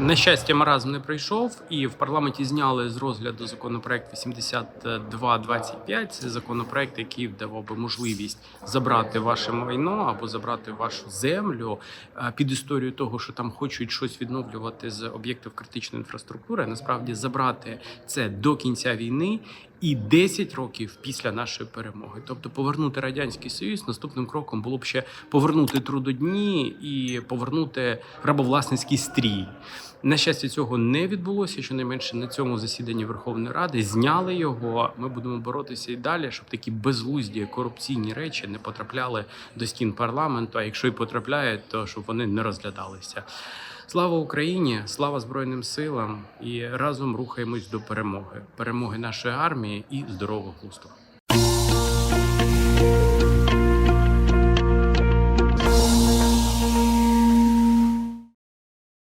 На щастя, маразм не прийшов, і в парламенті зняли з розгляду законопроект 8225. Це законопроект, який давав би можливість забрати ваше майно або забрати вашу землю е, під історію того, що там хочуть щось відновлювати з об'єктів критичної інфраструктури. Насправді забрати це до кінця війни і 10 років після нашої перемоги. Тобто повернути радянський союз. Наступним кроком було б ще повернути трудодні і повернути рабовласницький стрій. На щастя, цього не відбулося. Щонайменше на цьому засіданні Верховної Ради зняли його. Ми будемо боротися і далі, щоб такі безглузді корупційні речі не потрапляли до стін парламенту. А якщо і потрапляють, то щоб вони не розглядалися. Слава Україні, слава Збройним силам і разом рухаємось до перемоги, перемоги нашої армії і здорового глузду.